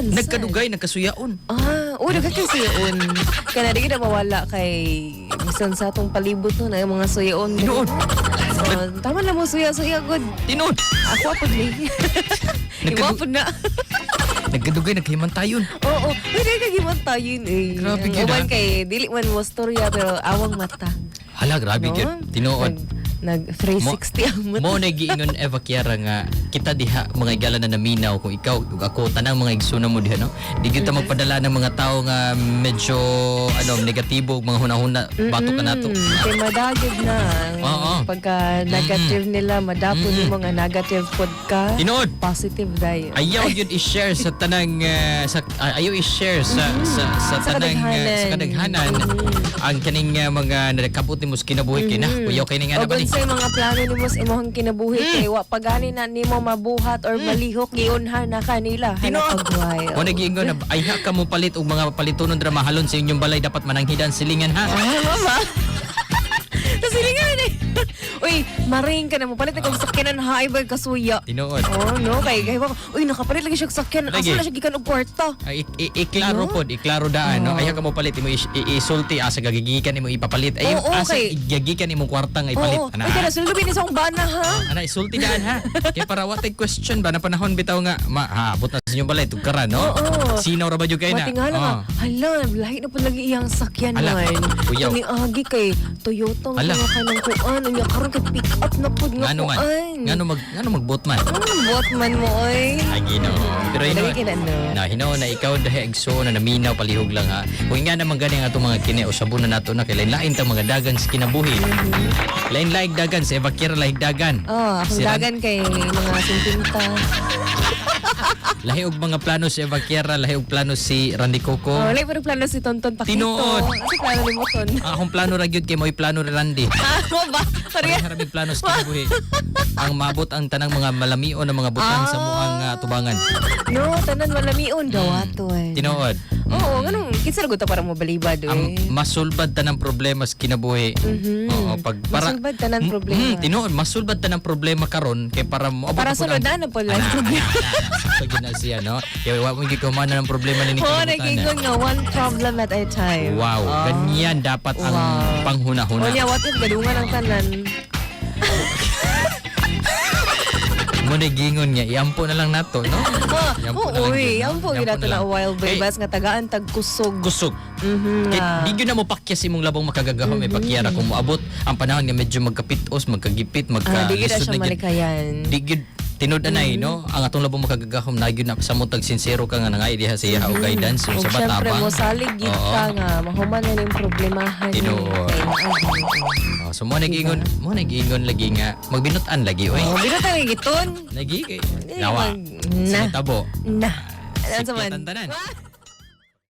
Nagkadugay, nagkasuyaon. Ah, oh, nagkakasiyaon. Kaya na di na mawala kay bisan sa atong palibot no na mga suyaon. Tinuod. Oh, tama na mo suya-suya good. Tinod. Ako apod ni. Po na. Nagkadugay, naghimantayon. Oo, pwede ka giman tayo yun eh. Grabe Ang yun, uban ah. kay dili man mo storya pero awang mata. Hala, grabe No? yun. Tinuod. Nag, nag 360 ang mata. Mo na giingon Eva Kiara nga kita diha mga igala na naminaw kung ikaw ug ako tanang mga igsuna mo diha no. Di gyud ta magpadala ng mga tao nga medyo ano negatibo mga hunahuna bato ka nato. Mm, kay madagid na. Oo. Pagka negative nila, madapo Mm-mm. ni mga negative pod ka. Tinuod. Positive dayo. Ayaw yun i-share sa tanang uh, sa ah, ayaw i-share sa sa sa, Sa tanang uh, kadaghanan. sa kadaghanan ang kaning uh, mga nakabot nimo sa kinabuhi kay na kuyaw kay ning O ni. sa mga plano nimo sa imong kinabuhi kay wa pagani na nimo mabuhat or malihok giunhan na kanila. Tinuod. Hala pagway. Mo nagiingon na ay ha ka mo palit og mga palitonon dra mahalon sa inyong balay dapat mananghidan silingan ha. Ah, mama. Tapos silingan eh. Uy, maring ka na mo. Palit akong sakyanan ha, ibag kasuya. Tinuod. Oh, no, kay kay ba? Uy, nakapalit lagi siya sakyan. Lagi. Asa na siya gikan og kwarta. Ay, i- i- iklaro No? pod, iklaro daan, no? Oo. Ayaw ka mo palit, imo is- i- isulti, asa gagigikan imo ipapalit. Ay, Oo, asa okay. imong kwarta nga ipalit. Oo. Ana, Uy, kana sulubin ni sa akong bana ha. ana, isulti daan ha. Kaya para watay question ba, na panahon bitaw nga, ma, ha, abot na sa inyong balay, tugkara, no? Oo. Sinaw ra ba yung kayo na? Ka. Oo. Hala, lahi na po lagi iyang sakyan Ala, man. kuyaw. Kani agi kay Toyota nga Ala. nga kanang kuan. Unya karon kay pick up na pud nga Ngano man? kuan. Ngano mag, ngano magbot man? Mm, bot man mo oy. Ay, gino. Pero ino, na hino na ikaw dahil agso na naminaw palihog lang ha. Kung nga naman gani ang atong mga kini usabon na nato na kay lain ta mga dagan sa kinabuhi. Lain-lain dagan sa Evakira lain dagan. Oh, akong dagan kay mga sintinta. Lahi og mga plano si Eva Kiera, lahi og plano si Randy Coco. Oh, lahi pero plano si Tonton Pakito. Tinuod. Ano plano ni mo ton? Akong plano ra gyud kay mo'y plano ni Randy. Ah, mo ba? Ra mig plano sa kinabuhi. ang mabot ang tanang mga malamion na mga butang sa muang ah, tubangan. no, tanan malamion daw ato eh. Tinuod. Oo, ganun. Kinsa ra ta para mo balibad Ang eh. masulbad tanang problema sa kinabuhi. Mhm. Oo, pag para Masulbad tanan Mm, problema. mm, tinuod, masulbad tanang problema karon kay para mo Para sunod na po lang problema. Pag na siya no. Kaya wa mo gikumana ng problema ni Oo, Nico. nagingon nga one problem at a time. Wow, Oh. ganyan dapat ang Wow. panghuna-huna. O niya, what if gadungan ang tanan? mo na gingon niya, iampo na lang nato, no? Oh, Iampo na oo, lang uy, yun, no? yan po Iampo na na lang. wild Kay- baby. Bas nga tagaan tag kusog. Mhm. Nga. di gyud na mo pakyas imong labong makagagahon may pakyara kung moabot ang panahon nga medyo magkapitos, magkagipit, magka Ah, di gid na siya na gyud. malikayan. Di gyud tinud anay, no? Ang atong labong makagagahom na gyud na sa mutag sincero ka nga nangay diha sa iya og guidance Ug sa syempre batabang. mo salig Oo. ka nga mahuman na ning problemahan Tinuod. Oh, so mo nag-ingon, mo nag-ingon lagi nga magbinutan lagi oy. Oh, bino ta giton. Lagi kay nawa. na. Sa tabo. Na. Ano sa man?